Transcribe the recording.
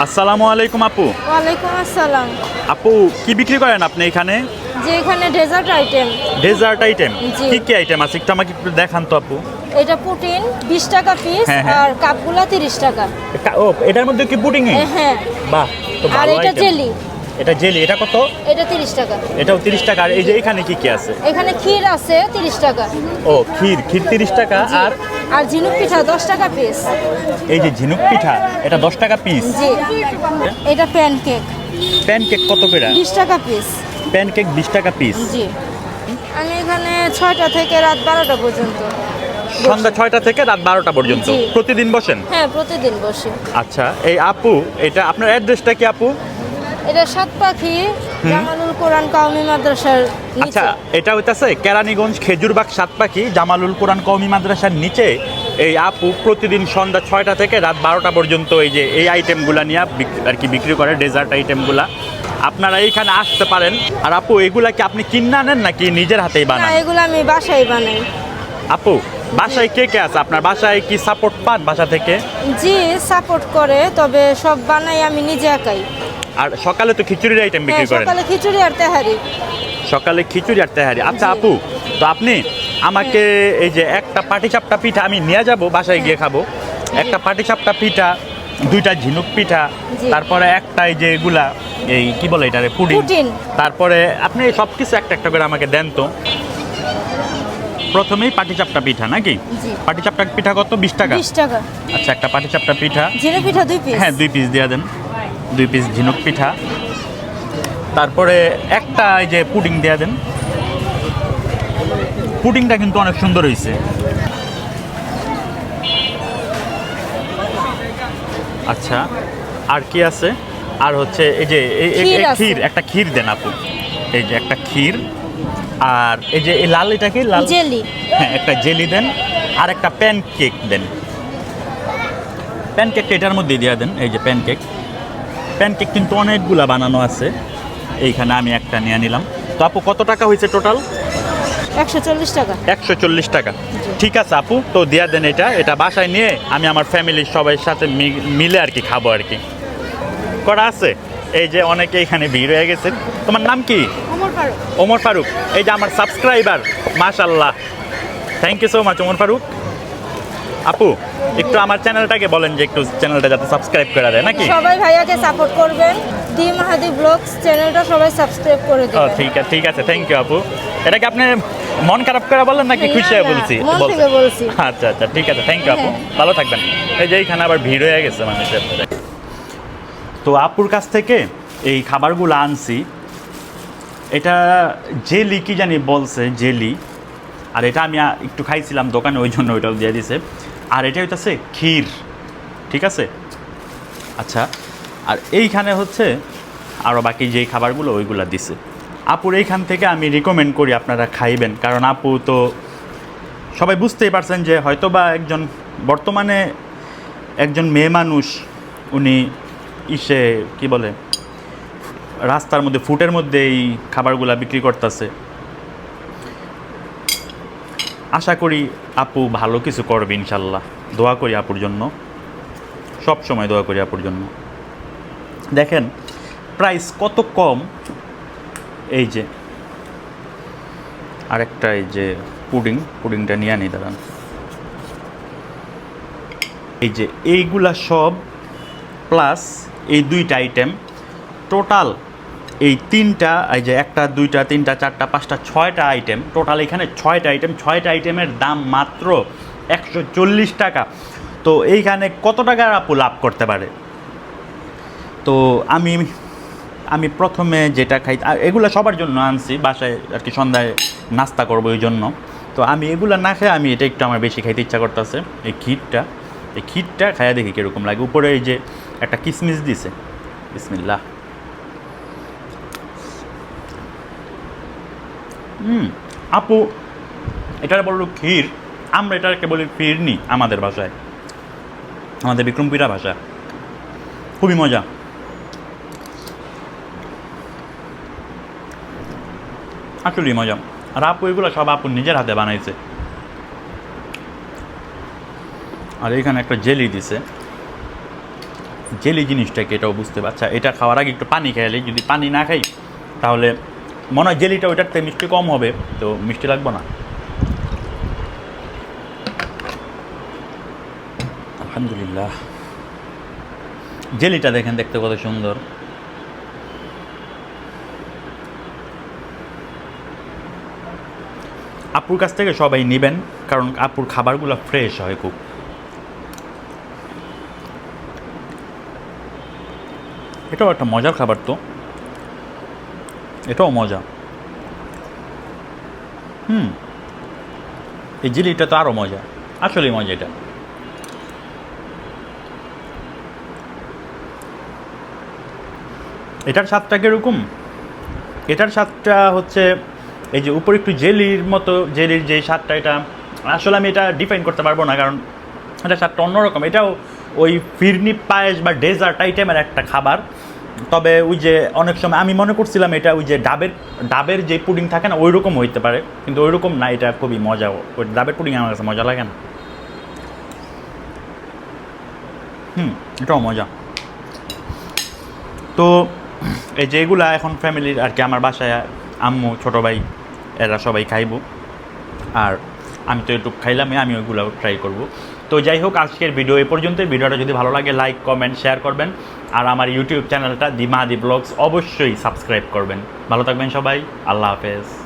আসসালামু আলাইকুম আপু। ওয়ালাইকুম আসসালাম। আপু কি বিক্রি করেন আপনি এখানে? যে এখানে ডেজার্ট আইটেম ডেজার্ট আইটেম। কি কি আইটেম আছে? একটু আমাকে একটু দেখান তো আপু। এটা পুটিন বিশ টাকা পিস হ্যাঁ, হ্যাঁ। আর কাপগুলা তিরিশ টাকা। কা- ও এটার মধ্যে কি পুটিন এ, হ্যাঁ। বাহ আর এটা জেলি এটা জেলি এটা কত? এটা তিরিশ টাকা। এটাও তিরিশ টাকা। আর এই যে এখানে কি কি আছে? এখানে ক্ষীর আছে তিরিশ টাকা। ও ক্ষীর ক্ষীর তিরিশ টাকা আর আর ঝিনুক পিঠা দশ টাকা পিস এই যে ঝিনুক পিঠা এটা দশ টাকা পিস জি। এটা প্যানকেক প্যানকেক কত করে? বিশ টাকা পিস প্যানকেক বিশ টাকা পিস জি। আমি এখানে ছয়টা থেকে রাত বারোটা পর্যন্ত সন্ধ্যা ছয়টা থেকে রাত বারোটা পর্যন্ত? প্রতিদিন বসেন? হ্যাঁ প্রতিদিন বসি। আচ্ছা এই আপু এটা আপনার অ্যাড্রেসটা কি আপু? এটা সাত পাখি জামালুল কোরআন কাউমি মাদ্রাসার আচ্ছা এটা হইতাছে কেরানীগঞ্জ খেজুরবাগ সাতপাখি জামালুল কোরআন কওমি মাদ্রাসার নিচে। এই আপু প্রতিদিন সন্ধ্যা ছয়টা থেকে রাত বারোটা পর্যন্ত এই যে এই আইটেমগুলা নিয়ে আর কি বিক্রি করে ডেজার্ট আইটেমগুলা আপনারা এইখানে আসতে পারেন। আর আপু এগুলা কি আপনি কিনে আনেন নাকি নিজের হাতেই বানান? এগুলো আমি বাসায় বানাই। আপু বাসায় কে কে আছে? আপনার বাসায় কি সাপোর্ট পান বাসা থেকে? জি সাপোর্ট করে তবে সব বানাই আমি নিজে একাই। আর সকালে তো খিচুড়ির আইটেম হ্যাঁ বিক্রি করেন। সকালে খিচুড়ি আর তেহারি। সকালে খিচুড়ি আর তেহারি। আচ্ছা আপু তো আপনি আমাকে এই যে একটা পাটিসাপটা পিঠা আমি নিয়ে যাব বাসায় গিয়ে খাব। একটা পাটিসাপটা পিঠা দুইটা ঝিনুক পিঠা তারপরে একটা এই যে এগুলা এই কি বলে এটা পুডিং। পুডিং। তারপরে আপনি সব কিছু একটা একটা করে আমাকে দেন তো। প্রথমেই পাটিসাপটা পিঠা নাকি? জি। পাটিসাপটা পিঠা কত? বিশ টাকা। বিশ টাকা। আচ্ছা একটা পাটিসাপটা পিঠা। জিরে পিঠা দুই পিস হ্যাঁ দুই পিস দিয়ে দেন। দুই পিস ঝিনুক পিঠা। তারপরে একটা এই যে পুডিং দিয়ে দেন। পুডিংটা কিন্তু অনেক সুন্দর হয়েছে আচ্ছা আর কি আছে? আর হচ্ছে এই যে ক্ষীর একটা ক্ষীর দেন আপু। এই যে একটা ক্ষীর আর এই যে এই লাল এটা কি? লাল জেলি। হ্যাঁ একটা জেলি দেন আর একটা প্যান কেক দেন। প্যানকেকটা এটার মধ্যে দিয়ে দেন এই যে প্যানকেক। প্যানকেক কিন্তু অনেকগুলা বানানো আছে। এইখানে আমি একটা নিয়ে নিলাম। তো আপু কত টাকা হয়েছে টোটাল একশো চল্লিশ টাকা। একশো চল্লিশ টাকা। ঠিক আছে আপু তো দিয়া দেন এটা। এটা বাসায় নিয়ে আমি আমার ফ্যামিলির সবাই সাথে মিলে আর কি খাব আর কি। করা আছে? এই যে অনেকে এখানে ভিড় হয়ে গেছে। তোমার নাম কি? ওমর ফারুক। এই যে আমার সাবস্ক্রাইবার মাশাল্লাহ thank you so much Omar Faruk. আপু একটু আমার চ্যানেলটাকে বলেন যে একটু চ্যানেলটা যাতে সাবস্ক্রাইব করে দেয় নাকি? সবাই ভাইয়াকে সাপোর্ট করবেন। দি মাহাদি ব্লগস চ্যানেলটা সবাই সাবস্ক্রাইব করে দেবেন। ঠিক আছে ঠিক আছে থ্যাংক ইউ আপু। এটা কি আপনি মন খারাপ করে বলেন নাকি খুশি হয়ে বলছি? মন বলছি। আচ্ছা আচ্ছা ঠিক আছে থ্যাংক ইউ আপু। হ্যাঁ। ভালো থাকবেন। এই যে এইখানে আবার ভিড় হয়ে গেছে মানুষের তো আপুর কাছ থেকে এই খাবারগুলো আনছি। এটা জেলি কি জানি বলছে জেলি। আর এটা আমি একটু খাইছিলাম দোকানে, ওই জন্য ওইটাও দিয়ে দিছে। আর এটা হইতেছে ক্ষীর, ঠিক আছে? আচ্ছা আর এইখানে হচ্ছে আরও বাকি যেই খাবারগুলো ওইগুলো দিছে। আপুর এইখান থেকে আমি রিকমেন্ড করি আপনারা খাইবেন, কারণ আপু তো সবাই বুঝতেই পারছেন যে হয়তো বা একজন বর্তমানে একজন মেয়ে মানুষ, উনি ইসে, কি বলে, রাস্তার মধ্যে, ফুটের মধ্যে এই খাবারগুলা বিক্রি করতেছে। আশা করি আপু ভালো কিছু করবে ইনশাল্লাহ। দোয়া করি আপুর জন্য। সব সময় দোয়া করি আপুর জন্য। দেখেন প্রাইস কত কম? এই যে, আরেকটা এই যে পুডিং পুডিংটা নিয়ে আনি, দাঁড়ান। এই যে, এইগুলা সব প্লাস এই দুইটা আইটেম টোটাল এই তিনটা, এই যে একটা, দুইটা, তিনটা, চারটা, পাঁচটা, ছয়টা আইটেম টোটাল এখানে ছয়টা আইটেম ছয়টা আইটেমের দাম মাত্র একশো চল্লিশ টাকা। তো এইখানে কত টাকার আপু লাভ করতে পারে? তো আমি আমি প্রথমে যেটা খাই এগুলো সবার জন্য আনছি, বাসায় আর কি সন্ধ্যায় নাস্তা করব ওই জন্য। তো আমি এগুলো না খেয়ে আমি এটা একটু আমার বেশি খাইতে ইচ্ছা করতেছে, এই ক্ষীরটা। এই ক্ষীরটা খাইয়া দেখি কীরকম লাগে। উপরে এই যে একটা কিসমিস দিছে। বিসমিল্লাহ। আপু, এটার বলল ক্ষীর। আমরা এটাকে বলি ফিরনি আমাদের ভাষায়। আমাদের বিক্রমপুরা ভাষা। খুবই মজা। আসলেই মজা। আর আপু, এগুলো সব আপু নিজের হাতে বানাইছে। আর এখানে একটা জেলি দিছে। জেলি জিনিসটাকে এটাও বুঝতে পারছে। এটা খাওয়ার আগে একটু পানি খেয়ালি যদি পানি না খাই, তাহলে মনে হয় জেলিটা ওইটার থেকে মিষ্টি কম হবে, তো মিষ্টি লাগবে না। আলহামদুলিল্লাহ। জেলিটা দেখেন দেখতে কত সুন্দর। আপুর কাছ থেকে সবাই নেবেন, কারণ আপুর খাবারগুলো ফ্রেশ হয় খুব। এটাও একটা মজার খাবার তো। এটাও মজা। হুম। এই জিলিটা তো আরও মজা। আসলেই মজা এটা। এটার স্বাদটা কীরকম? এটার স্বাদটা হচ্ছে এই যে উপরে একটু জেলির মতো, জেলির যে স্বাদটা এটা, আসলে আমি এটা ডিফাইন করতে পারব না, কারণ এটা স্বাদটা অন্যরকম। এটাও ওই ফিরনি পায়েস বা ডেজার্ট আইটেমের একটা খাবার। তবে ওই যে অনেক সময় আমি মনে করছিলাম এটা ওই যে ডাবের ডাবের যে পুডিং থাকে না ওই রকম হইতে পারে, কিন্তু ওই রকম না, এটা খুবই মজা। ওই ডাবের পুডিং আমার কাছে মজা লাগে না। হুম, এটাও মজা। তো এই যে এগুলা এখন ফ্যামিলির আর কি, আমার বাসায় আম্মু, ছোটো ভাই, এরা সবাই খাইব। আর আমি তো একটু খাইলামই আমি ওইগুলো ট্রাই করব। তো যাই হোক, আজকের ভিডিও এ পর্যন্ত ভিডিওটা যদি ভালো লাগে লাইক কমেন্ট শেয়ার করবেন। আর আমার ইউটিউব চ্যানেলটা দি ব্লগস অবশ্যই সাবস্ক্রাইব করবেন। ভালো থাকবেন সবাই। আল্লাহ হাফেজ।